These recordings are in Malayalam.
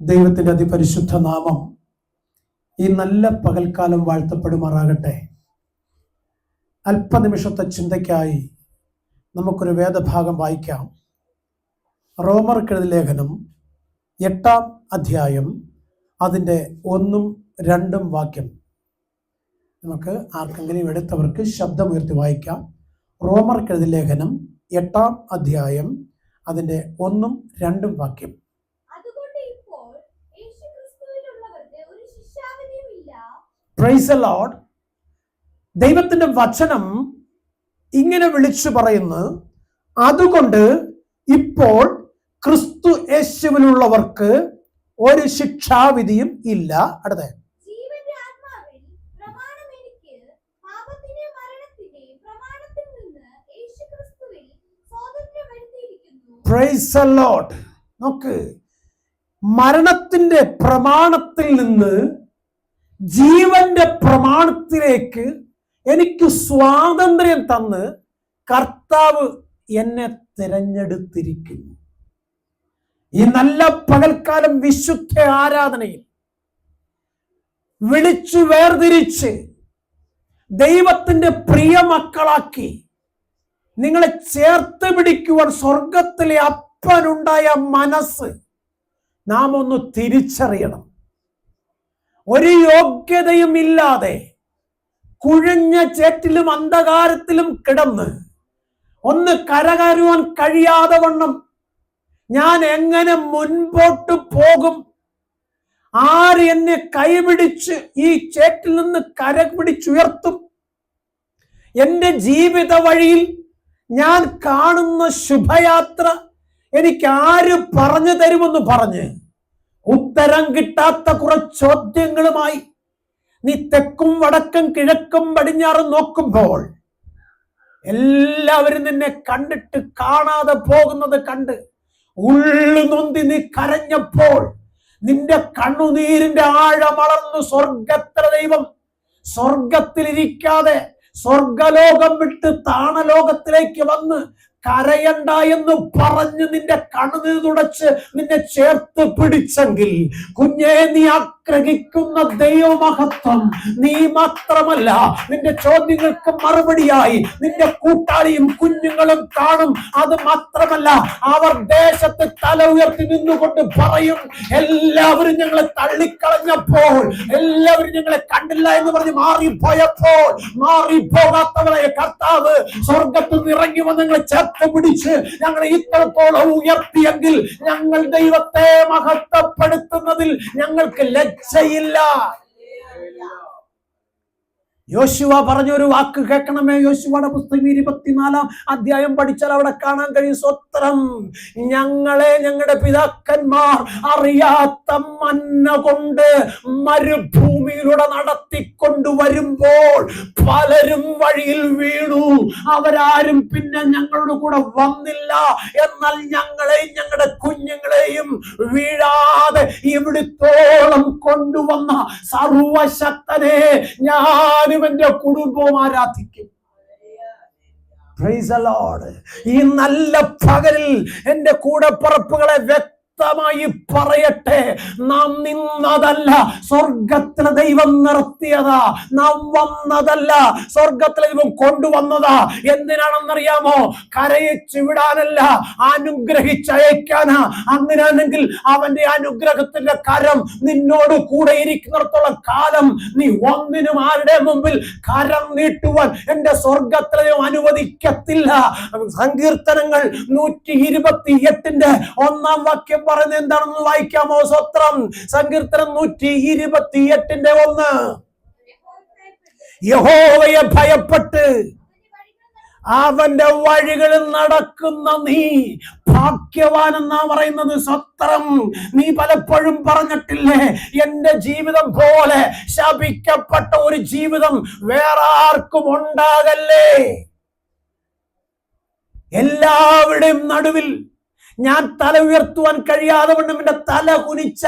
ദൈവത്തിന്റെ അതിപരിശുദ്ധ നാമം ഈ നല്ല പകൽക്കാലം വാഴ്ത്തപ്പെടുമാറാകട്ടെ. അല്പനിമിഷത്തെ ചിന്തയ്ക്കായി നമുക്കൊരു വേദഭാഗം വായിക്കാം. റോമർ ലേഖനം എട്ടാം അധ്യായം അതിന്റെ ഒന്നും രണ്ടും വാക്യം. നമുക്ക് ആർക്കെങ്കിലും എടുത്തവർക്ക് ശബ്ദമുയർത്തി വായിക്കാം. റോമർ ലേഖനം എട്ടാം അധ്യായം അതിന്റെ ഒന്നും രണ്ടും വാക്യം അതുകൊണ്ട് ഇപ്പോൾ യേശുക്രിസ്തുവിലുള്ളവർക്ക് ഒരു ശിക്ഷാവിധിയും ഇല്ല പ്രൈസ് ലോഡ് ദൈവത്തിന്റെ വചനം ഇങ്ങനെ വിളിച്ചു പറയുന്നു. അതുകൊണ്ട് ഇപ്പോൾ ക്രിസ്തു യേശുവിലുള്ളവർക്ക് ഒരു ശിക്ഷാവിധിയും ഇല്ല. അടുത്ത പ്രൈസ് ലോഡ് നോക്ക്. മരണത്തിന്റെ പ്രമാണത്തിൽ നിന്ന് ജീവന്റെ പ്രമാണത്തിലേക്ക് എനിക്ക് സ്വാതന്ത്ര്യം തന്ന് കർത്താവ് എന്നെ തിരഞ്ഞെടുത്തിരിക്കുന്നു. ഈ നല്ല പകൽക്കാലം വിശുദ്ധ ആരാധനയിൽ വിളിച്ചു വേർതിരിച്ച് ദൈവത്തിന്റെ പ്രിയ മക്കളാക്കി നിങ്ങളെ ചേർത്ത് പിടിക്കുവാൻ സ്വർഗത്തിലെ അപ്പനുണ്ടായ മനസ്സ് നാം ഒന്ന് തിരിച്ചറിയണം. ഒരു യോഗ്യതയും ഇല്ലാതെ കുഴഞ്ഞ ചേറ്റിലും അന്ധകാരത്തിലും കിടന്ന് ഒന്ന് കരകയറുവാൻ കഴിയാതെ വണ്ണം. ഞാൻ എങ്ങനെ മുൻപോട്ട് പോകും? ആര് എന്നെ കൈപിടിച്ച് ഈ ചേറ്റിൽ നിന്ന് കര പിടിച്ചുയർത്തും എന്റെ ജീവിത വഴിയിൽ ഞാൻ കാണുന്ന ശുഭയാത്ര എനിക്ക് ആര് പറഞ്ഞു തരുമെന്ന് പറഞ്ഞ് ഉത്തരം കിട്ടാത്ത കുറച്ച് ചോദ്യങ്ങളുമായി നീ തെക്കും വടക്കും കിഴക്കും പടിഞ്ഞാറും നോക്കുമ്പോൾ എല്ലാവരും നിന്നെ കണ്ടിട്ട് കാണാതെ പോകുന്നത് കണ്ട് ഉള്ളു നൊന്തി നീ കരഞ്ഞപ്പോൾ നിന്റെ കണ്ണുനീരിന്റെ ആഴമളർന്നു സ്വർഗത്തിലെ ദൈവം. സ്വർഗത്തിലിരിക്കാതെ സ്വർഗലോകം വിട്ട് താണലോകത്തിലേക്ക് വന്ന് കരയണ്ട എന്ന് പറഞ്ഞ് നിന്റെ കണ്ണുനീർ തുടച്ച് നിന്നെ ചേർത്ത് പിടിച്ചെങ്കിൽ. കുഞ്ഞെ നീ ആഗ്രഹിക്കുന്ന ദൈവമഹത്വം നീ മാത്രമല്ല. നിന്റെ ചോദ്യങ്ങൾക്ക് മറുപടിയായി നിന്റെ കൂട്ടാളിയും കുഞ്ഞുങ്ങളും കാണും. അത് മാത്രമല്ല അവർ ദേശത്ത് തല ഉയർത്തി നിന്നുകൊണ്ട് പറയും എല്ലാവരും ഞങ്ങളെ തള്ളിക്കളഞ്ഞപ്പോൾ എല്ലാവരും ഞങ്ങളെ കണ്ടില്ല എന്ന് പറഞ്ഞ് മാറിപ്പോയപ്പോൾ മാറിപ്പോകാത്തവരെ കർത്താവ് സ്വർഗത്തിൽ നിന്ന് ഇറങ്ങി വന്ന് ഞങ്ങളെ ചേർത്ത് പിടിച്ച് ഞങ്ങളെ ഇത്രത്തോളം ഉയർത്തിയെങ്കിൽ ഞങ്ങൾ ദൈവത്തെ മഹത്വപ്പെടുത്തുന്നതിൽ ഞങ്ങൾക്ക് ലജ്ജയില്ല. യോശുവ പറഞ്ഞ ഒരു വാക്ക് കേൾക്കണമേ. യോശുവയുടെ പുസ്തകം ഇരുപത്തിനാലാം അധ്യായം പഠിച്ചാൽ അവിടെ കാണാൻ കഴിയും. സ്വത്രം ഞങ്ങളെ ഞങ്ങളുടെ പിതാക്കന്മാർ അറിയാത്ത മന്ന കൊണ്ട് മരുഭൂമിയിലൂടെ നടത്തിക്കൊണ്ടു വരുമ്പോൾ പലരും വഴിയിൽ വീണു. അവരാരും പിന്നെ ഞങ്ങളുടെ കൂടെ വന്നില്ല. എന്നാൽ ഞങ്ങളെയും ഞങ്ങളുടെ കുഞ്ഞുങ്ങളെയും വീഴാതെ ഇവിടുത്തോളം കൊണ്ടുവന്ന സർവശക്തനെ ഞാനും എന്റെ കുടുംബവും ആരാധിക്കും. ഈ നല്ല പകലിൽ എന്റെ കൂടപ്പറപ്പുകളെ വ്യക്തമായി പറയട്ടെ നാം നിന്നതല്ല സ്വർഗത്തിലെ ദൈവം നിർത്തിയതാ നാം വന്നതല്ല സ്വർഗത്തിലെ ദൈവം കൊണ്ടുവന്നതാ. എന്തിനാണെന്നറിയാമോ? കരയിച്ചു വിടാനല്ല അനുഗ്രഹിച്ചയക്കാനാ. അങ്ങനെയാണെങ്കിൽ അവന്റെ അനുഗ്രഹത്തിന്റെ കരം നിന്നോട് കൂടെ ഇരിക്കുന്നിടത്തോളം കാലം നീ ഒന്നിനും ആരുടെ മുമ്പിൽ കരം നീട്ടുവാൻ എന്റെ സ്വർഗത്തിലെ ദൈവം അനുവദിക്കത്തില്ല. സങ്കീർത്തനങ്ങൾ നൂറ്റി ഇരുപത്തി എട്ടിന്റെ ഒന്നാം വാക്യം പറയുന്നത് എന്താണെന്ന് വായിക്കാമോ? സ്വത്രം. സങ്കീർത്തനം നൂറ്റി ഇരുപത്തി എട്ടിന്റെ ഒന്ന്. യഹോവയെ ഭയപ്പെട്ട് അവന്റെ വഴികളിൽ നടക്കുന്ന നീ ഭാഗ്യവാൻ എന്നാ പറയുന്നത്? സ്വത്രം. നീ പലപ്പോഴും പറഞ്ഞിട്ടില്ലേ എന്റെ ജീവിതം പോലെ ശപിക്കപ്പെട്ട ഒരു ജീവിതം വേറെ ആർക്കും ഉണ്ടാകല്ലേ? എല്ലാവരുടെയും നടുവിൽ ഞാൻ തല ഉയർത്തുവാൻ കഴിയാതെ വണ്ണം എന്റെ തല കുനിച്ച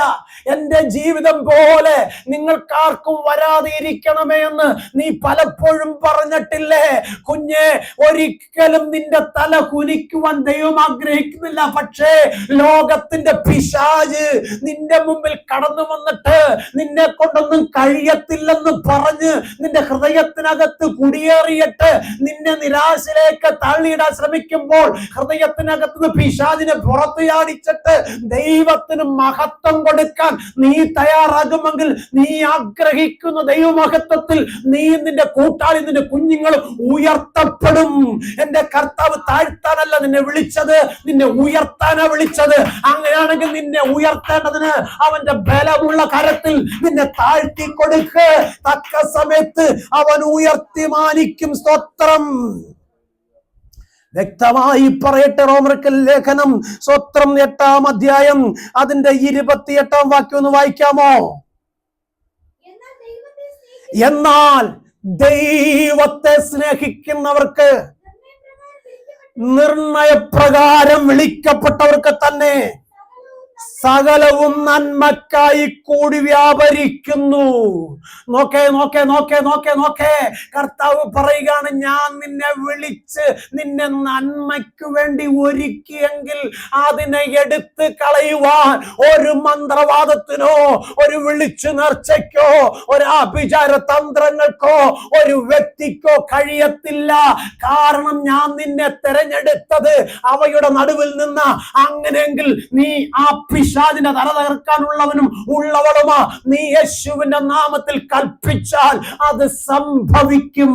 എന്റെ ജീവിതം പോലെ നിങ്ങൾക്കാർക്കും വരാതെ ഇരിക്കണമേ എന്ന് നീ പലപ്പോഴും പറഞ്ഞിട്ടില്ലേ? കുഞ്ഞെ ഒരിക്കലും നിന്റെ തല കുനിക്കുവാൻ ദൈവം ആഗ്രഹിക്കുന്നില്ല. പക്ഷേ ലോകത്തിന്റെ പിശാജ് നിന്റെ മുമ്പിൽ കടന്നു വന്നിട്ട് നിന്നെ കൊണ്ടൊന്നും കഴിയത്തില്ലെന്ന് പറഞ്ഞ് നിന്റെ ഹൃദയത്തിനകത്ത് കുടിയേറിയിട്ട് നിന്നെ നിരാശയിലേക്ക് തള്ളിയിടാൻ ശ്രമിക്കുമ്പോൾ ഹൃദയത്തിനകത്ത് നിന്ന് പിശാചിനെ പുറത്തു ചാടിച്ചിട്ട് ദൈവത്തിന് മഹത്വം കൊടുക്കാൻ നീ തയ്യാറാകുമെങ്കിൽ നീ ആഗ്രഹിക്കുന്ന ദൈവമഹത്വത്തിൽ നീ നിന്റെ കൂട്ടാളി നിന്റെ കുഞ്ഞുങ്ങളും ഉയർത്തപ്പെടും. എന്റെ കർത്താവ് താഴ്ത്താനല്ല നിന്നെ വിളിച്ചത് നിന്നെ ഉയർത്താനാ വിളിച്ചത്. അങ്ങനെയാണെങ്കിൽ നിന്നെ ഉയർത്തേണ്ടതിന് അവന്റെ ബലമുള്ള കരത്തിൽ നിന്നെ താഴ്ത്തി കൊടുക്ക്. തക്ക സമയത്ത് അവൻ ഉയർത്തി മാനിക്കും സ്തോത്രം. വ്യക്തമായി പറയട്ടെ റോമർക്കൽ ലേഖനം. സ്വത്രം എട്ടാം അധ്യായം. അതിന്റെ ഇരുപത്തിയെട്ടാം വാക്യം ഒന്ന് വായിക്കാമോ? എന്നാൽ ദൈവത്തെ സ്നേഹിക്കുന്നവർക്ക് നിർണയപ്രകാരം വിളിക്കപ്പെട്ടവർക്ക് തന്നെ സകലവും നന്മക്കായി കൂടി വ്യാപരിക്കുന്നു. നോക്കേ നോക്കേ നോക്കേ നോക്കേ നോക്കേ. കർത്താവ് പറയുകയാണ് ഞാൻ നിന്നെ വിളിച്ച് നിന്നെ നന്മയ്ക്ക് വേണ്ടി ഒരുക്കിയെങ്കിൽ അതിനെ എടുത്ത് കളയുവാൻ ഒരു മന്ത്രവാദത്തിനോ ഒരു വിളിച്ചു നേർച്ചയ്ക്കോ ഒരു അഭിചാര തന്ത്രങ്ങൾക്കോ ഒരു വ്യക്തിക്കോ കഴിയത്തില്ല. കാരണം ഞാൻ നിന്നെ തെരഞ്ഞെടുത്തത് അവയുടെ നടുവിൽ നിന്ന് അങ്ങനെയെങ്കിൽ നീ ആ പിശാദിന്റെ തല തകർക്കാനുള്ളവനും ഉള്ളവളുമാ നീ യേശുവിന്റെ നാമത്തിൽ കൽപ്പിച്ചാൽ അത് സംഭവിക്കും.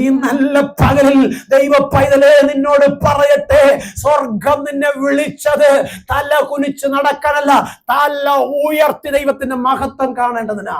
ഈ നല്ല പകലിൽ ദൈവ പൈതലെ നിന്നോട് പറയട്ടെ. സ്വർഗം നിന്നെ വിളിച്ചത് തല കുനിച്ച് നടക്കാനല്ല തല ഉയർത്തി ദൈവത്തിന്റെ മഹത്വം കാണേണ്ടതിനാ.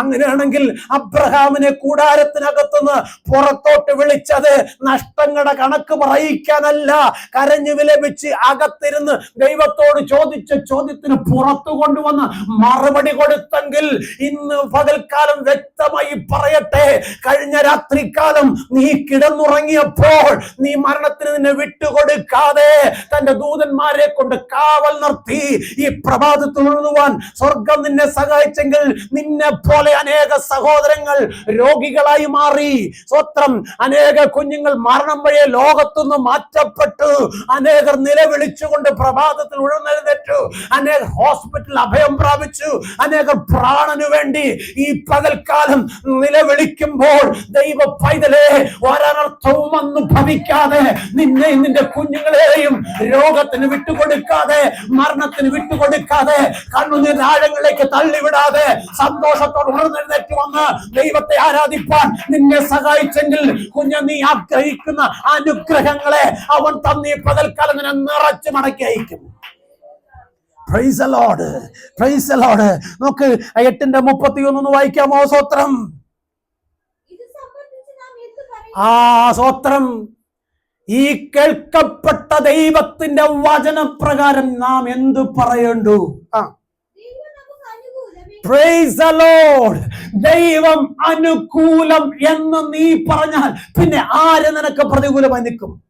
അങ്ങനെയാണെങ്കിൽ അബ്രഹാമിനെ കൂടാരത്തിനകത്തുനിന്ന് പുറത്തോട്ട് വിളിച്ചത് നഷ്ടങ്ങളുടെ കണക്ക് പറയിക്കാനല്ല. കരഞ്ഞു വിലപിച്ച് അകത്തിരുന്ന് ദൈവത്തോട് ചോദിച്ച ചോദ്യത്തിന് പുറത്തു കൊണ്ടുവന്ന് മറുപടി കൊടുത്തെങ്കിൽ ഇന്ന് പകൽക്കാലം വ്യക്തമായി പറയട്ടെ. കഴിഞ്ഞ രാത്രികാലം നീ കിടന്നുറങ്ങിയപ്പോൾ നീ മരണത്തിന് നിന്നെ വിട്ടുകൊടുക്കാതെ തന്റെ ദൂതന്മാരെ കൊണ്ട് കാവൽ നിർത്തി ഈ പ്രഭാതത്തിൽ ഉണർന്നുവാൻ സ്വർഗം നിന്നെ സഹായിച്ചെങ്കിൽ നിന്നെ പോലെ അനേക സഹോദരങ്ങൾ രോഗികളായി മാറി. സ്വത്രം അനേക കുഞ്ഞുങ്ങൾ മരണം വഴിയെ ലോകത്തുനിന്ന് മാറ്റപ്പെട്ടു. അനേകർ നിലവിളിച്ചുകൊണ്ട് പ്രഭാതത്തിൽ ഉഴന്നെഴുന്നേറ്റു. അനേകർ ഹോസ്പിറ്റലിൽ അഭയം പ്രാപിച്ചു. അനേകർ പ്രാണനു വേണ്ടി ഈ പകൽക്കാലം നിലവിളിക്കുമ്പോൾ ദൈവ പൈതലേ ഒരനർത്ഥവും അന്ന് ഭവിക്കാതെ നിന്നെയും നിന്റെ കുഞ്ഞുങ്ങളെയും രോഗത്തിന് വിട്ടുകൊടുക്കാതെ മരണത്തിന് വിട്ടുകൊടുക്കാതെ കണ്ണുനീർ ആഴങ്ങളിലേക്ക് തള്ളിവിടാതെ സന്തോഷത്തോട് ഉണർന്നെഴുന്നേറ്റ് വന്ന് ദൈവത്തെ ആരാധിപ്പാൻ നിന്നെ സഹായിച്ചെങ്കിൽ കുഞ്ഞ് നീ ആഗ്രഹിക്കുന്ന അനുഗ്രഹങ്ങളെ അവൻ തന്നീ പകൽക്കാലം നിന്നെ നിറച്ചു മടക്കി അയക്കും പ്രൈസ് പ്രൈസലോട്. പ്രൈസ്. നോക്ക് എട്ടിന്റെ മുപ്പത്തി ഒന്ന് വായിക്കാമോ സ്വത്രം ഇത് സംബന്ധിച്ച് നാം എന്ത് പറയും ആ സ്വത്രം ഈ കേൾക്കപ്പെട്ട ദൈവത്തിന്റെ വചനപ്രകാരം നാം എന്തു പറയണ്ടു? ആ. ദൈവം പ്രൈസ് അനുകൂലം എന്ന് നീ പറഞ്ഞാൽ പിന്നെ ആര് നിനക്ക് പ്രതികൂലമായി നിൽക്കും?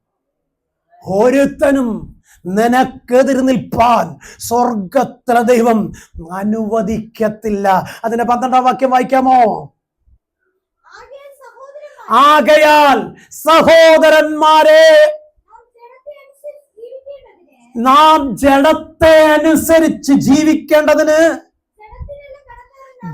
ഒരുത്തനും നിനക്കെതിര് നിൽപ്പാൻ സ്വർഗത്തിലെ ദൈവം അനുവദിക്കത്തില്ല. അതിന്റെ പന്ത്രണ്ടാം വാക്യം വായിക്കാമോ? ആകയാൽ സഹോദരന്മാരെ നാം ജഡത്തെ അനുസരിച്ച് ജീവിക്കേണ്ടതിന്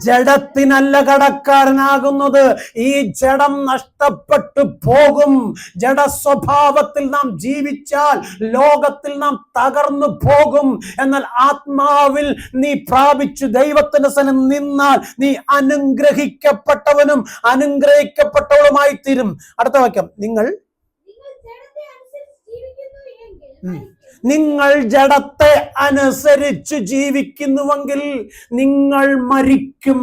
ജഡത്തിനല്ല കടക്കാരനാകുന്നത്. ഈ ജഡം നഷ്ടപ്പെട്ടു പോകും. ജഡ സ്വഭാവത്തിൽ നാം ജീവിച്ചാൽ ലോകത്തിൽ നാം തകർന്നു പോകും. എന്നാൽ ആത്മാവിൽ നീ പ്രാപിച്ചു ദൈവത്തിന്റെ സ്ഥലം നിന്നാൽ നീ അനുഗ്രഹിക്കപ്പെട്ടവനും അനുഗ്രഹിക്കപ്പെട്ടവളുമായി തീരും അടുത്ത വാക്യം. നിങ്ങൾ ജീവിക്കുന്നു. നിങ്ങൾ ജഡത്തെ അനുസരിച്ച് ജീവിക്കുന്നുവെങ്കിൽ നിങ്ങൾ മരിക്കും.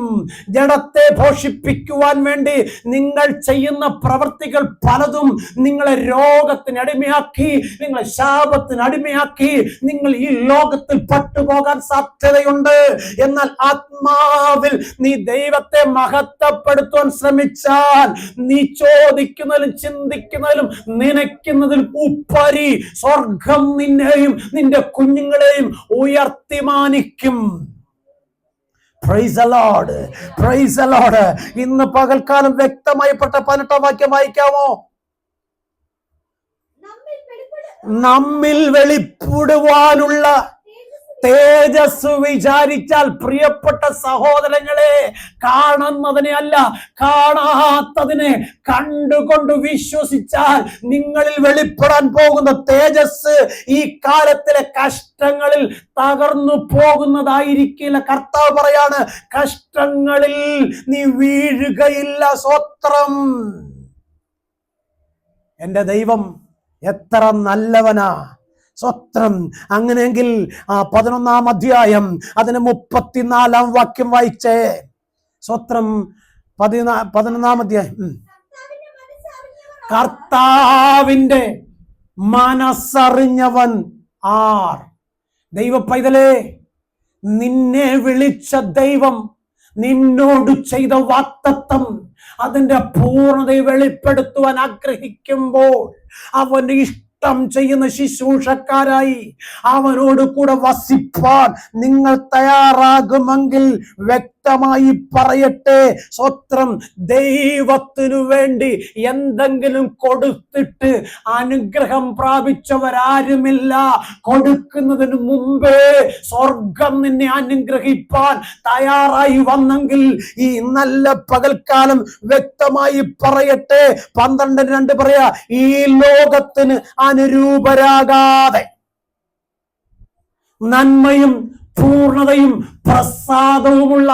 ജഡത്തെ പോഷിപ്പിക്കുവാൻ വേണ്ടി നിങ്ങൾ ചെയ്യുന്ന പ്രവൃത്തികൾ പലതും നിങ്ങളെ രോഗത്തിന് അടിമയാക്കി നിങ്ങളെ ശാപത്തിന് അടിമയാക്കി നിങ്ങൾ ഈ ലോകത്തിൽ പട്ടുപോകാൻ സാധ്യതയുണ്ട്. എന്നാൽ ആത്മാവിൽ നീ ദൈവത്തെ മഹത്വപ്പെടുത്താൻ ശ്രമിച്ചാൽ നീ ചോദിക്കുന്നതിലും ചിന്തിക്കുന്നതിലും നനയ്ക്കുന്നതിലും ഉപ്പരി സ്വർഗം നിന്നെയും നിന്റെ കുഞ്ഞുങ്ങളെയും ഉയർത്തിമാനിക്കും praise the Lord praise the Lord ഇന്ന് പകൽക്കാലം വ്യക്തമായിപ്പെട്ട പതിനെട്ടാം വാക്യം വായിക്കാമോ? നമ്മിൽ വെളിപ്പെടുവാനുള്ള തേജസ് വിചാരിച്ചാൽ പ്രിയപ്പെട്ട സഹോദരങ്ങളെ കാണുന്നതിനെ അല്ല കാണാത്തതിനെ കണ്ടുകൊണ്ട് വിശ്വസിച്ചാൽ നിങ്ങളിൽ വെളിപ്പെടാൻ പോകുന്ന തേജസ് ഈ കാലത്തിലെ കഷ്ടങ്ങളിൽ തകർന്നു പോകുന്നതായിരിക്കില്ല. കർത്താവ് പറയാണ് കഷ്ടങ്ങളിൽ നീ വീഴുകയില്ല സ്വത്രം. എന്റെ ദൈവം എത്ര നല്ലവനാ. സ്വത്രം. അങ്ങനെയെങ്കിൽ ആ പതിനൊന്നാം അധ്യായം അതിന് മുപ്പത്തിനാലാം വാക്യം വായിച്ചേ. സ്വത്രം പതിനാ പതിനൊന്നാം അധ്യായം. കർത്താവിന്റെ മനസ്സറിഞ്ഞവൻ ആർ? ദൈവ പൈതലേ നിന്നെ വിളിച്ച ദൈവം നിന്നോട് ചെയ്ത വാക്തത്വം അതിന്റെ പൂർണതയെ വെളിപ്പെടുത്തുവാൻ ആഗ്രഹിക്കുമ്പോൾ അവന്റെ ഇഷ്ടം ചെയ്യുന്ന ശുശ്രൂഷക്കാരായി അവനോട് കൂടെ വസിപ്പാൻ നിങ്ങൾ തയ്യാറാകുമെങ്കിൽ വ്യക്തമായി പറയട്ടെ. സ്വത്രം ദൈവത്തിനു വേണ്ടി എന്തെങ്കിലും കൊടുത്തിട്ട് അനുഗ്രഹം പ്രാപിച്ചവരാരുമില്ല. കൊടുക്കുന്നതിന് മുമ്പേ സ്വർഗം നിന്നെ അനുഗ്രഹിപ്പാൻ തയ്യാറായി വന്നെങ്കിൽ ഈ നല്ല പകൽക്കാലം വ്യക്തമായി പറയട്ടെ. പന്ത്രണ്ട് രണ്ട് പറയാ ഈ ലോകത്തിന് അനുരൂപരാകാതെ നന്മയും പൂർണതയും പ്രസാദവുമുള്ള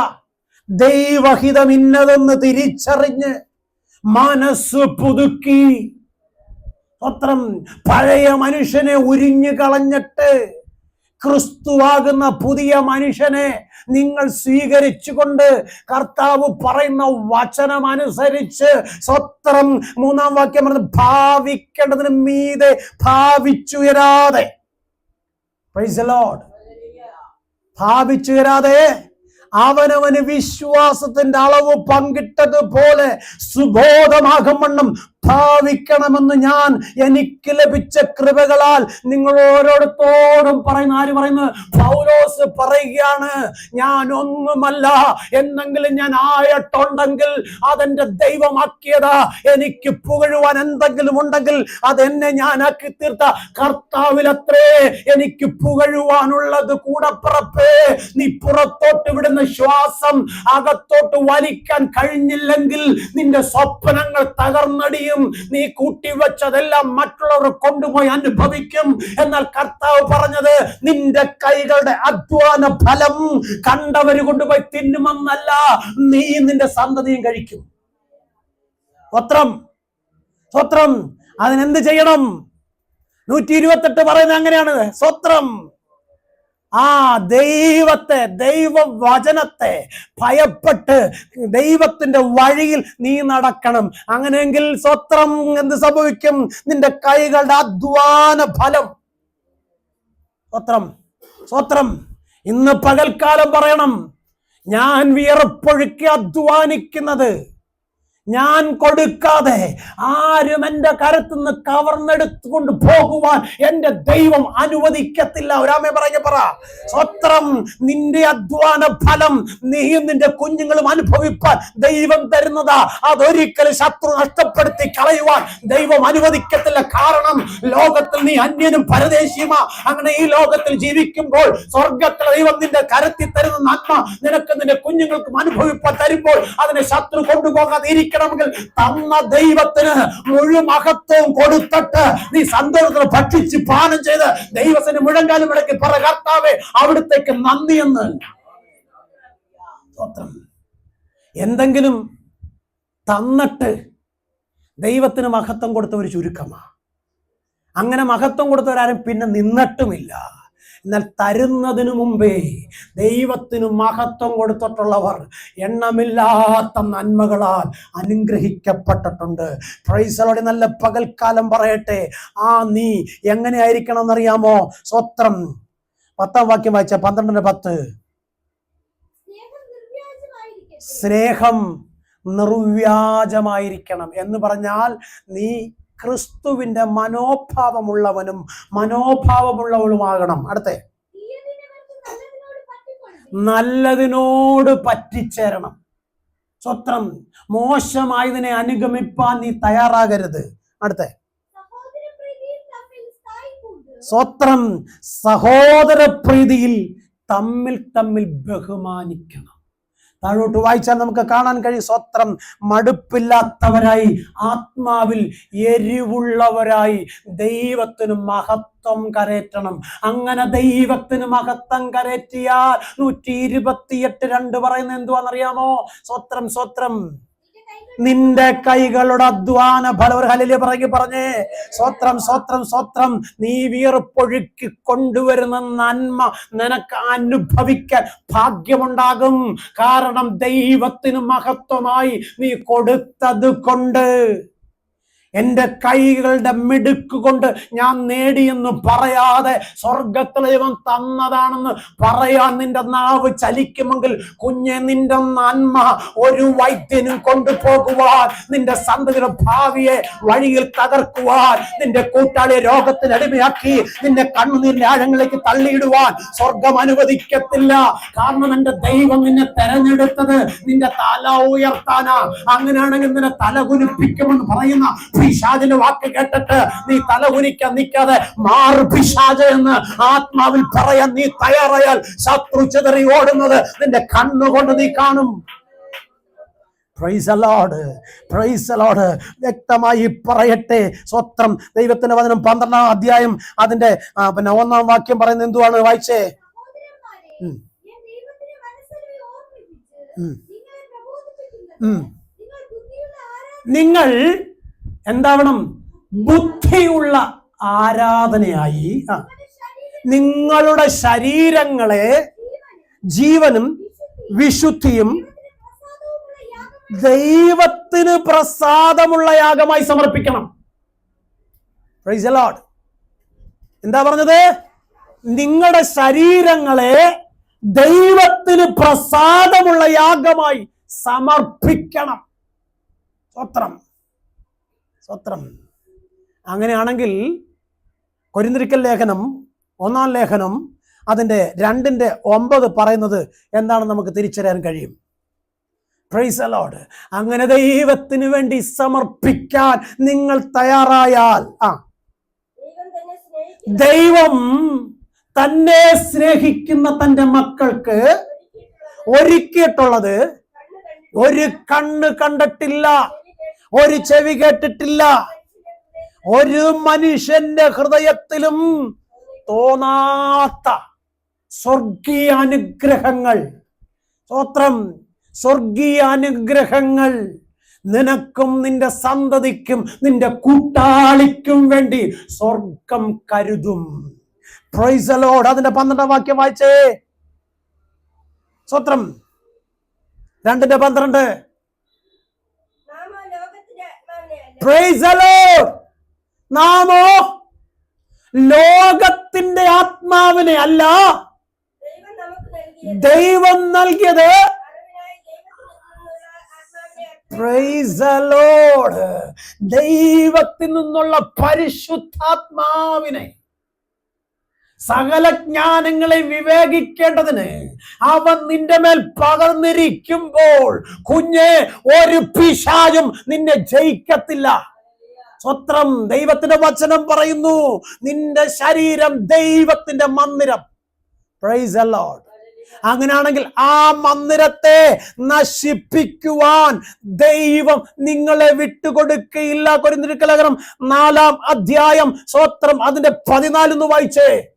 ദൈവഹിതം ഇന്നതെന്ന് തിരിച്ചറിഞ്ഞ് മനസ്സ് പുതുക്കി. അത്രം പഴയ മനുഷ്യനെ ഉരിഞ്ഞു കളഞ്ഞിട്ട് ക്രിസ്തുവാകുന്ന പുതിയ മനുഷ്യനെ നിങ്ങൾ സ്വീകരിച്ചുകൊണ്ട് കർത്താവ് പറയുന്ന വചനം അനുസരിച്ച് സ്വത്രം മൂന്നാം വാക്യം പറഞ്ഞത് ഭാവിക്കേണ്ടതിന് മീതെ ഭാവിച്ചുയരാതെ. ഭാവിച്ചുയരാതെ അവനവന് വിശ്വാസത്തിന്റെ അളവ് പങ്കിട്ടതുപോലെ സുബോധമാകും വണ്ണം. ഭാവിക്കണമെന്ന് ഞാൻ എനിക്ക് ലഭിച്ച കൃപകളാൽ നിങ്ങൾ ഓരോരുത്തോടും പറയുന്ന ആര് പറയുന്നത് പൗലോസ് പറയുകയാണ് ഞാൻ ഒന്നുമല്ല എന്നെങ്കിലും ഞാൻ ആയിട്ടുണ്ടെങ്കിൽ അതെന്റെ ദൈവമാക്കിയതാ. എനിക്ക് പുകഴുവാൻ എന്തെങ്കിലും ഉണ്ടെങ്കിൽ അതെന്നെ ഞാനാക്കി തീർത്ത. കർത്താവിലത്രേ എനിക്ക് പുകഴുവാനുള്ളത് കൂടപ്പുറപ്പേ. നീ പുറത്തോട്ട് വിടുന്ന ശ്വാസം അകത്തോട്ട് വലിക്കാൻ കഴിഞ്ഞില്ലെങ്കിൽ നിന്റെ സ്വപ്നങ്ങൾ തകർന്നടിയും നീ കൂട്ടിവെച്ചതെല്ലാം മറ്റുള്ളവർ കൊണ്ടുപോയി അനുഭവിക്കും. എന്നാൽ കർത്താവ് പറഞ്ഞത് നിന്റെ കൈകളുടെ അധ്വാന ഫലം കണ്ടവര് കൊണ്ടുപോയി തിന്നുമെന്നല്ല നീ നിന്റെ സന്തതിയും കഴിക്കും. സ്വത്രം സ്വത്രം. അതിനെന്ത് ചെയ്യണം? നൂറ്റി ഇരുപത്തെട്ട് പറയുന്നത് അങ്ങനെയാണ്. സ്വത്രം. ആ ദൈവത്തെ ദൈവവചനത്തെ ഭയപ്പെട്ട് ദൈവത്തിന്റെ വഴിയിൽ നീ നടക്കണം. അങ്ങനെയെങ്കിൽ സ്വത്രം എന്ത് സംഭവിക്കും? നിന്റെ കൈകളുടെ അധ്വാന ഫലം. സ്വത്രം സ്വത്രം. ഇന്ന് പകൽക്കാലം പറയണം. ഞാൻ വിയർപ്പൊഴുക്കി അധ്വാനിക്കുന്നത്. ഞാൻ കൊടുക്കാതെ ആരും എന്റെ കരത്തുനിന്ന് കവർന്നെടുത്തുകൊണ്ട് പോകുവാൻ എന്റെ ദൈവം അനുവദിക്കത്തില്ല. ഒരാമെ പറഞ്ഞ പറ. സ്വത്രം നിന്റെ അധ്വാന ഫലം നീയും നിന്റെ കുഞ്ഞുങ്ങളും അനുഭവിപ്പാൻ ദൈവം തരുന്നതാ. അതൊരിക്കലും ശത്രു നഷ്ടപ്പെടുത്തി കളയുവാൻ ദൈവം അനുവദിക്കത്തില്ല. കാരണം ലോകത്തിൽ നീ അന്യനും പരദേശിയുമാ. അങ്ങനെ ഈ ലോകത്തിൽ ജീവിക്കുമ്പോൾ സ്വർഗത്തിലെ ദൈവം നിന്റെ കരത്തിൽ തരുന്ന നന്മ നിനക്ക് നിന്റെ കുഞ്ഞുങ്ങൾക്കും അനുഭവിപ്പാൻ തരുമ്പോൾ അതിനെ ശത്രു കൊണ്ടുപോകാതെ ഇരിക്കണമെങ്കിൽ തന്ന ദൈവത്തിന് മുഴു മഹത്വവും കൊടുത്തിട്ട് നീ സന്തോഷത്തിൽ ഭക്ഷിച്ച് പാനം ചെയ്ത് ദൈവത്തിന് മുഴങ്കാലും ഇടയ്ക്ക് പറ കർത്താവേ അവിടുത്തേക്ക് നന്ദി എന്ന്. എന്തെങ്കിലും തന്നിട്ട് ദൈവത്തിന് മഹത്വം കൊടുത്ത ഒരു ചുരുക്കമാ. അങ്ങനെ മഹത്വം കൊടുത്തവരാരും പിന്നെ നിന്നിട്ടുമില്ല. എന്നാൽ തരുന്നതിന് മുമ്പേ ദൈവത്തിന് മഹത്വം കൊടുത്തിട്ടുള്ളവർ എണ്ണമില്ലാത്ത നന്മകളാൽ അനുഗ്രഹിക്കപ്പെട്ടിട്ടുണ്ട്. പ്രൈസലോടെ നല്ല പകൽക്കാലം പറയട്ടെ. ആ നീ എങ്ങനെയായിരിക്കണം എന്നറിയാമോ സ്വത്രം. പത്താം വാക്യം വായിച്ച പന്ത്രണ്ടര പത്ത്. സ്നേഹം നിർവ്യാജമായിരിക്കണം എന്ന് പറഞ്ഞാൽ നീ ക്രിസ്തുവിന്റെ മനോഭാവമുള്ളവനും മനോഭാവമുള്ളവളുമാകണം. അടുത്തേ. നല്ലതിനോട് പറ്റിച്ചേരണം. സ്വത്രം മോശമായതിനെ അനുഗമിപ്പാൻ നീ തയ്യാറാകരുത്. അടുത്തേ. സ്വത്രം സഹോദര പ്രീതിയിൽ തമ്മിൽ തമ്മിൽ ബഹുമാനിക്കണം. താഴോട്ട് വായിച്ചാൽ നമുക്ക് കാണാൻ കഴിയും. സ്വത്രം മടുപ്പില്ലാത്തവരായി ആത്മാവിൽ എരിവുള്ളവരായി ദൈവത്തിന് മഹത്വം കരേറ്റണം. അങ്ങനെ ദൈവത്തിന് മഹത്വം കരയറ്റിയാൽ നൂറ്റി ഇരുപത്തിയെട്ട് രണ്ട് പറയുന്നത് എന്തുവാണെന്നറിയാമോ? സ്വത്രം സ്വത്രം. നിന്റെ കൈകളുടെ അധ്വാന ഫലവർഹലിൽ പറഞ്ഞു പറഞ്ഞേ. സ്വത്രം സ്വത്രം സ്വത്രം. നീ വീർപ്പൊഴുക്കി കൊണ്ടുവരുന്ന നന്മ നിനക്ക് അനുഭവിക്കാൻ ഭാഗ്യമുണ്ടാകും. കാരണം ദൈവത്തിന് മഹത്വമായി നീ കൊടുത്തത് കൊണ്ട്. എന്റെ കൈകളുടെ മിടുക്ക് കൊണ്ട് ഞാൻ നേടിയെന്ന് പറയാതെ സ്വർഗത്തിലെ ദൈവം തന്നതാണെന്ന് പറയാൻ നിന്റെ നാവ് ചലിക്കുമെങ്കിൽ കുഞ്ഞെ നിന്റെ നന്മ ഒരു വൈദ്യനും കൊണ്ടുപോകുവാൻ നിന്റെ സന്തതിയുടെ ഭാവിയെ വഴിയിൽ തകർക്കുവാൻ നിന്റെ കൂട്ടാളിയെ രോഗത്തിന് അടിമയാക്കി നിന്റെ കണ്ണുനീരിന്റെ ആഴങ്ങളിലേക്ക് തള്ളിയിടുവാൻ സ്വർഗം അനുവദിക്കത്തില്ല. കാരണം എന്റെ ദൈവം നിന്നെ തെരഞ്ഞെടുത്തത് നിന്റെ തല ഉയർത്താനാ. അങ്ങനെയാണെങ്കിൽ നിന്നെ തല കുനിപ്പിക്കുമെന്ന് പറയുന്ന പിശാചിന്റെ വാക്ക് കേട്ടിട്ട് നീ തല കുനിക്കാൻ നിൽക്കാതെ മാറ് പിശാച എന്ന് ആത്മാവിൽ പറയാൻ നീ തയ്യാറായാൽ ശത്രു ചിതറി ഓടുന്നത് നിന്റെ കണ്ണുകൊണ്ട് നീ കാണും. പ്രൈസ് അലോഡ് പ്രൈസ് അലോഡ് വ്യക്തമായി പറയട്ടെ. സ്വത്രം ദൈവത്തിന്റെ വചനം പന്ത്രണ്ടാം അധ്യായം അതിന്റെ പിന്നെ ഒന്നാം വാക്യം പറയുന്നത് എന്തുവാണ്? വായിച്ചേ. നിങ്ങൾ എന്താവണം? ബുദ്ധിയുള്ള ആരാധനയായി. നിങ്ങളുടെ ശരീരങ്ങളെ ജീവനും വിശുദ്ധിയും ദൈവത്തിന് പ്രസാദമുള്ള യാഗമായി സമർപ്പിക്കണം. Lord. എന്താ പറഞ്ഞത്? നിങ്ങളുടെ ശരീരങ്ങളെ ദൈവത്തിന് പ്രസാദമുള്ള യാഗമായി സമർപ്പിക്കണം. സ്വത്രം സ്വത്രം. അങ്ങനെയാണെങ്കിൽ കൊരിന്തിരിക്കൽ ലേഖനം ഒന്നാം ലേഖനം അതിന്റെ രണ്ടിന്റെ ഒമ്പത് പറയുന്നത് എന്താണെന്ന് നമുക്ക് തിരിച്ചറിയാൻ കഴിയും. പ്രൈസ് അലോഡ് അങ്ങനെ ദൈവത്തിന് വേണ്ടി സമർപ്പിക്കാൻ നിങ്ങൾ തയ്യാറായാൽ ആ ദൈവം തന്നെ സ്നേഹിക്കുന്ന തന്റെ മക്കൾക്ക് ഒരുക്കിയിട്ടുള്ളത് ഒരു കണ്ണ് കണ്ടിട്ടില്ല. ഒരു ചെവി കേട്ടിട്ടില്ല. ഒരു മനുഷ്യന്റെ ഹൃദയത്തിലും തോന്നാത്ത സ്വർഗീയ അനുഗ്രഹങ്ങൾ. സ്തോത്രം. സ്വർഗീയ അനുഗ്രഹങ്ങൾ നിനക്കും നിന്റെ സന്തതിക്കും നിന്റെ കൂട്ടാളിക്കും വേണ്ടി സ്വർഗം കരുതും. പ്രൈസലോട് അതിന്റെ പന്ത്രണ്ടാം വാക്യം വായിച്ചേ. സ്വത്രം രണ്ടിന്റെ പന്ത്രണ്ട് നാമോ ലോകത്തിന്റെ ആത്മാവിനെയല്ല പ്രൈസലോട് നാമോ? ലോകത്തിന്റെ ആത്മാവിനെ അല്ല. ദൈവം നൽകിയത്. ദൈവത്തിൽ നിന്നുള്ള പരിശുദ്ധാത്മാവിനെ. സകല ജ്ഞാനങ്ങളെ വിവേകിക്കേണ്ടതിന് അവൻ നിന്റെ മേൽ പകർന്നിരിക്കുമ്പോൾ കുഞ്ഞെ ഒരു പിശാചും നിന്നെ ജയിക്കത്തില്ല. സ്വത്രം ദൈവത്തിന്റെ വചനം പറയുന്നു. നിന്റെ ശരീരം ദൈവത്തിന്റെ മന്ദിരം. Praise the Lord. അങ്ങനെയാണെങ്കിൽ ആ മന്ദിരത്തെ നശിപ്പിക്കുവാൻ ദൈവം നിങ്ങളെ വിട്ടുകൊടുക്കയില്ല കൊരിന്തിരിക്കലകരം നാലാം അധ്യായം സ്വത്രം അതിന്റെ പതിനാലിന്ന് വായിച്ചേ.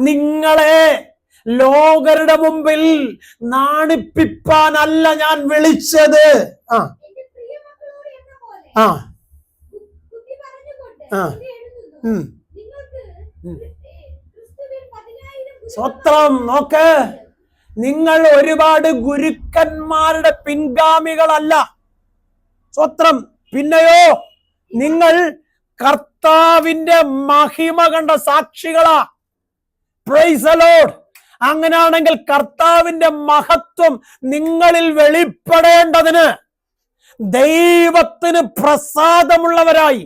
നിങ്ങളെ ലോകരുടെ മുമ്പിൽ നാണിപ്പിപ്പാനല്ല ഞാൻ വിളിച്ചത്. ആ. എന്റെ പ്രിയമക്കളോട് എന്ന പോലെ ആ. ആ. സ്വത്രം നോക്ക്. നിങ്ങൾ ഒരുപാട് ഗുരുക്കന്മാരുടെ പിൻഗാമികളല്ല. സ്വത്രം. പിന്നെയോ നിങ്ങൾ കർത്താവിന്റെ മഹിമ കണ്ട സാക്ഷികളാ. പ്രൈസ് അലോഡ് അങ്ങനെയാണെങ്കിൽ കർത്താവിന്റെ മഹത്വം നിങ്ങളിൽ വെളിപ്പെടേണ്ടതിന് ദൈവത്തിന് പ്രസാദമുള്ളവരായി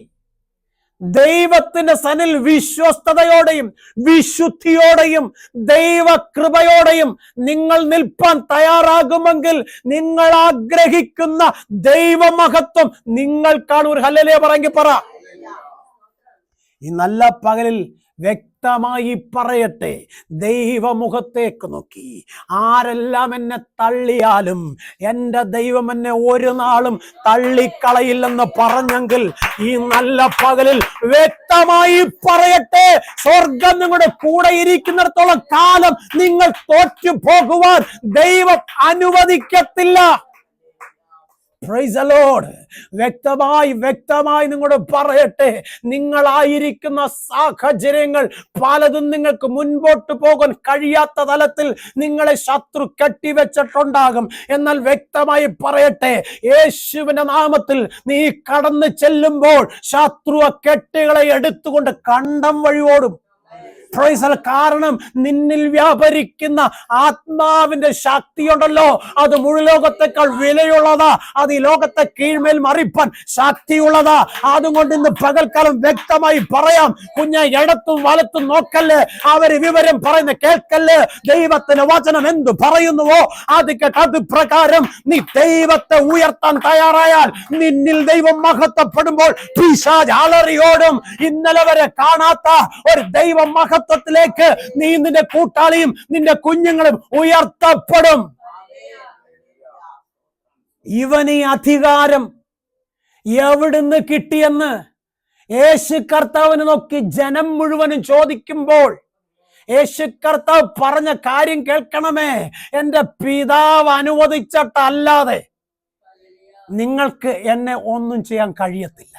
ദൈവത്തിന്റെ സനിൽ വിശ്വസ്തയോടെയും വിശുദ്ധിയോടെയും ദൈവകൃപയോടെയും നിങ്ങൾ നിൽപ്പാൻ തയ്യാറാകുമെങ്കിൽ നിങ്ങൾ ആഗ്രഹിക്കുന്ന ദൈവമഹത്വം നിങ്ങൾക്കാണ്. ഒരു ഹല്ലലേ പറയെങ്കിൽ പറ. ഈ നല്ല പകലിൽ വ്യക്തമായി പറയട്ടെ. ദൈവമുഖത്തേക്ക് നോക്കി. ആരെല്ലാം എന്നെ തള്ളിയാലും എന്റെ ദൈവം എന്നെ ഒരു നാളും തള്ളിക്കളയില്ലെന്ന് പറഞ്ഞെങ്കിൽ ഈ നല്ല പകലിൽ വ്യക്തമായി പറയട്ടെ. സ്വർഗം നിങ്ങളുടെ കൂടെ ഇരിക്കുന്നിടത്തോളം കാലം നിങ്ങൾ തോറ്റു പോകുവാൻ ദൈവം അനുവദിക്കത്തില്ല. പ്രൈസ് വ്യക്തമായി വ്യക്തമായി നിങ്ങളോട് പറയട്ടെ നിങ്ങളായിരിക്കുന്ന സാഹചര്യങ്ങൾ പലതും നിങ്ങൾക്ക് മുൻപോട്ട് പോകാൻ കഴിയാത്ത തലത്തിൽ നിങ്ങളെ ശത്രു കെട്ടിവെച്ചിട്ടുണ്ടാകും എന്നാൽ വ്യക്തമായി പറയട്ടെ യേശുവിന്റെ നാമത്തിൽ നീ കടന്നു ചെല്ലുമ്പോൾ ശത്രു കെട്ടികളെ എടുത്തുകൊണ്ട് കണ്ടം വഴി ഓടും Praise the Lord. കാരണം നിന്നിൽ വ്യാപരിക്കുന്ന ആത്മാവിന്റെ ശക്തിയുണ്ടല്ലോ. അത് മുഴുലോകത്തെക്കാൾ വിലയുള്ളതാ. അത് ഈ ലോകത്തെ കീഴ്മേൽ മറിപ്പാൻ ശക്തിയുള്ളതാ. അതുകൊണ്ട് ഇന്ന് പകൽക്കാലം വ്യക്തമായി പറയാം. കുഞ്ഞ ഇടത്തും വലത്തും നോക്കല്ലേ. അവർ വിവരം പറയുന്ന കേൾക്കല്ലേ. ദൈവത്തിന്റെ വചനം എന്തു പറയുന്നുവോ? അത് കേട്ട് പ്രകാരം നീ ദൈവത്തെ ഉയർത്താൻ തയ്യാറായാൽ നിന്നിൽ ദൈവം മഹത്വപ്പെടുമ്പോൾ ഇന്നലെ വരെ കാണാത്ത ഒരു ദൈവം ദൈവ മഹത്വത്തിലേക്ക് നീ നിന്റെ കൂട്ടാളിയും നിന്റെ കുഞ്ഞുങ്ങളും ഉയർത്തപ്പെടും. ഇവന് അധികാരം എവിടുന്ന് കിട്ടിയെന്ന് യേശു കർത്താവിനെ നോക്കി ജനം മുഴുവനും ചോദിക്കുമ്പോൾ യേശു കർത്താവ് പറഞ്ഞ കാര്യം കേൾക്കണമേ എന്റെ പിതാവ് അനുവദിച്ചിട്ടല്ലാതെ നിങ്ങൾക്ക് എന്നെ ഒന്നും ചെയ്യാൻ കഴിയത്തില്ല.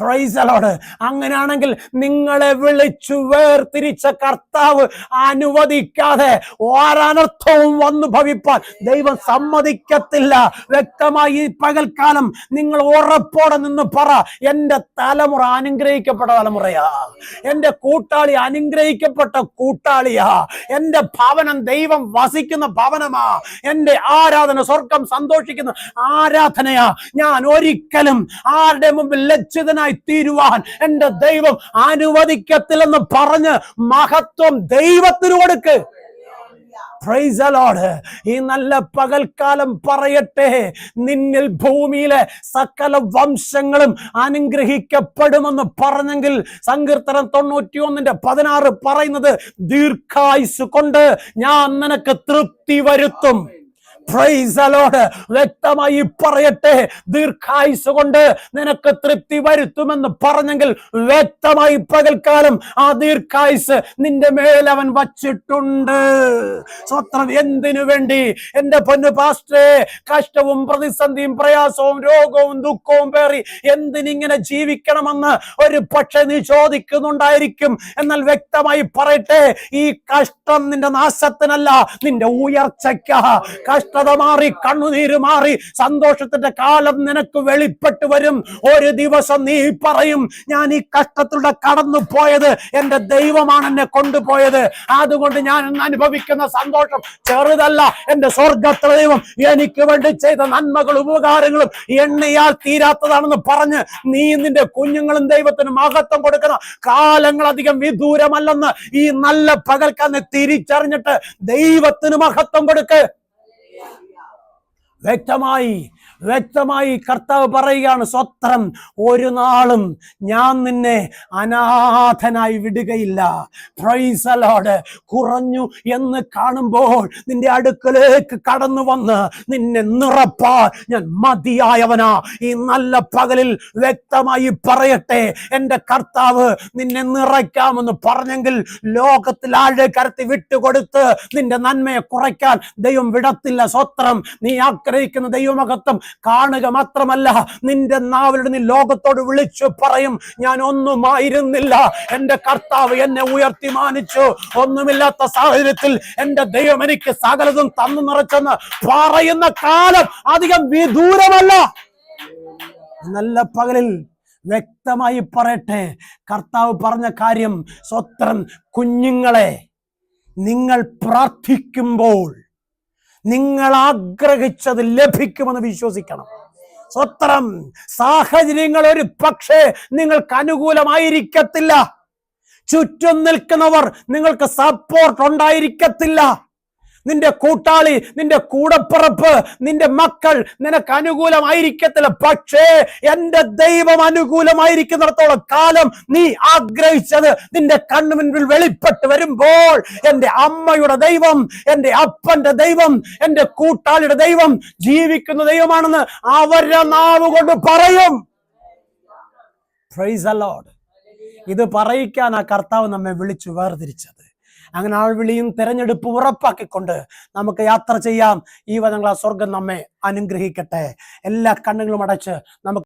പ്രൈസലോട് അങ്ങനെയാണെങ്കിൽ നിങ്ങളെ വിളിച്ചു വേർതിരിച്ച കർത്താവ് അനുവദിക്കാതെ ഓരനർത്ഥവും വന്നു ഭവിപ്പാൻ ദൈവം സമ്മതിക്കത്തില്ല. വ്യക്തമായി ഈ പകൽക്കാലം നിങ്ങൾ ഉറപ്പോടെ നിന്ന് പറ എന്റെ തലമുറ അനുഗ്രഹിക്കപ്പെട്ട തലമുറയാ. എന്റെ കൂട്ടാളി അനുഗ്രഹിക്കപ്പെട്ട കൂട്ടാളിയാ. എന്റെ ഭവനം ദൈവം വസിക്കുന്ന ഭവനമാ. എന്റെ ആരാധന സ്വർഗം സന്തോഷിക്കുന്ന ആരാധനയാ. ഞാൻ ഒരിക്കലും ആരുടെ മുമ്പിൽ ലജ്ജിതനായി തീരുവാൻ എന്റെ ദൈവം അനുവദിക്കത്തില്ലെന്ന് പറഞ്ഞ് മഹത്വം ദൈവത്തിന് കൊടുക്ക് പ്രൈസ്. ഈ നല്ല പകൽക്കാലം പറയട്ടെ നിന്നിൽ ഭൂമിയിലെ സകല വംശങ്ങളും അനുഗ്രഹിക്കപ്പെടുമെന്ന് പറഞ്ഞെങ്കിൽ സങ്കീർത്തനം തൊണ്ണൂറ്റി ഒന്നിന്റെ പതിനാറ് പറയുന്നത് ദീർഘായുസ് കൊണ്ട് ഞാൻ നിനക്ക് തൃപ്തി വരുത്തും. വ്യക്തമായി പറയട്ടെ. ദീർഘായുസ് കൊണ്ട് നിനക്ക് തൃപ്തി വരുത്തുമെന്ന് പറഞ്ഞെങ്കിൽ വ്യക്തമായി പകൽക്കാലം ആ ദീർഘായുസ് നിന്റെ മേൽ അവൻ വച്ചിട്ടുണ്ട്. സ്വത്രം എന്തിനു വേണ്ടി? എന്റെ പൊന്നു പാസ്റ്റേ കഷ്ടവും പ്രതിസന്ധിയും പ്രയാസവും രോഗവും ദുഃഖവും പേറി എന്തിനിങ്ങനെ ജീവിക്കണമെന്ന് ഒരു പക്ഷെ നീ ചോദിക്കുന്നുണ്ടായിരിക്കും. എന്നാൽ വ്യക്തമായി പറയട്ടെ ഈ കഷ്ടം നിന്റെ നാശത്തിനല്ല നിന്റെ ഉയർച്ചയ്ക്കാ. കഷ്ടത മാറി കണ്ണുനീര് മാറി സന്തോഷത്തിന്റെ കാലം നിനക്ക് വെളിപ്പെട്ട് വരും. ഒരു ദിവസം നീ പറയും ഞാൻ ഈ കഷ്ടത്തിലൂടെ കടന്നു പോയത് എന്റെ ദൈവമാണ് എന്നെ കൊണ്ടുപോയത്. അതുകൊണ്ട് ഞാൻ അനുഭവിക്കുന്ന സന്തോഷം ചെറുതല്ല. എന്റെ സ്വർഗത്ര ദൈവം എനിക്ക് വേണ്ടി ചെയ്ത നന്മകളും ഉപകാരങ്ങളും എണ്ണയാൽ തീരാത്തതാണെന്ന് പറഞ്ഞ് നീ നിന്റെ കുഞ്ഞുങ്ങളും ദൈവത്തിന് മഹത്വം കൊടുക്കുന്ന കാലങ്ങൾ അധികം വിദൂരമല്ലെന്ന് ഈ നല്ല പകൽക്കന്ന് തിരിച്ചറിഞ്ഞിട്ട് ദൈവത്തിന് മഹത്വം കൊടുക്ക്. വ്യക്തമായി വ്യക്തമായി കർത്താവ് പറയുകയാണ് സ്വത്രം ഒരു നാളും ഞാൻ നിന്നെ അനാഥനായി വിടുകയില്ല. പ്രൈസലോട് കുറഞ്ഞു എന്ന് കാണുമ്പോൾ നിന്റെ അടുക്കലേക്ക് കടന്നു വന്ന് നിന്നെ നിറപ്പാ. ഞാൻ മതിയായവനാ. ഈ നല്ല പകലിൽ വ്യക്തമായി പറയട്ടെ. എന്റെ കർത്താവ് നിന്നെ നിറയ്ക്കാമെന്ന് പറഞ്ഞെങ്കിൽ ലോകത്തിൽ ആഴെ കരത്തി വിട്ടുകൊടുത്ത് നിന്റെ നന്മയെ കുറയ്ക്കാൻ ദൈവം വിടത്തില്ല. സ്വത്രം നീ ആഗ്രഹിക്കുന്ന ദൈവമഹത്വം കാണുക മാത്രമല്ല നിന്റെ നാവിലൂടെ നീ ലോകത്തോട് വിളിച്ചു പറയും ഞാൻ ഒന്നുമായിരുന്നില്ല. എന്റെ കർത്താവ് എന്നെ ഉയർത്തി മാനിച്ചു. ഒന്നുമില്ലാത്ത സാഹചര്യത്തിൽ എന്റെ ദൈവം എനിക്ക് സകലതും തന്നു നിറച്ചെന്ന് പറയുന്ന കാലം അധികം വിദൂരമല്ല. നല്ല പകലിൽ വ്യക്തമായി പറയട്ടെ കർത്താവ് പറഞ്ഞ കാര്യം സ്വത്രം കുഞ്ഞുങ്ങളെ നിങ്ങൾ പ്രാർത്ഥിക്കുമ്പോൾ നിങ്ങൾ ആഗ്രഹിച്ചത് ലഭിക്കുമെന്ന് വിശ്വസിക്കണം. സ്വത്രം സാഹചര്യങ്ങൾ ഒരു പക്ഷേ നിങ്ങൾക്ക് അനുകൂലമായിരിക്കത്തില്ല. ചുറ്റും നിൽക്കുന്നവർ നിങ്ങൾക്ക് സപ്പോർട്ട് ഉണ്ടായിരിക്കത്തില്ല. നിന്റെ കൂട്ടാളി നിന്റെ കൂടപ്പുറപ്പ് നിന്റെ മക്കൾ നിനക്ക് അനുകൂലമായിരിക്കത്തില്ല. പക്ഷേ എന്റെ ദൈവം അനുകൂലമായിരിക്കുന്നിടത്തോളം കാലം നീ ആഗ്രഹിച്ചത് നിന്റെ കണ്ണു മുൻപിൽ വെളിപ്പെട്ട് വരുമ്പോൾ എന്റെ അമ്മയുടെ ദൈവം എന്റെ അപ്പന്റെ ദൈവം എന്റെ കൂട്ടാളിയുടെ ദൈവം ജീവിക്കുന്ന ദൈവമാണെന്ന് അവരുടെ നാവുകൊണ്ട് പറയും. പ്രൈസ് ഇത് പറയിക്കാൻ ആ കർത്താവ് നമ്മെ വിളിച്ചു വേർതിരിച്ചത്. അങ്ങനെ ആൾ വിളിയും തെരഞ്ഞെടുപ്പ് ഉറപ്പാക്കിക്കൊണ്ട് നമുക്ക് യാത്ര ചെയ്യാം. ഈ വനങ്ങളാ സ്വർഗം നമ്മെ അനുഗ്രഹിക്കട്ടെ. എല്ലാ കണ്ണുകളും അടച്ച് നമുക്ക്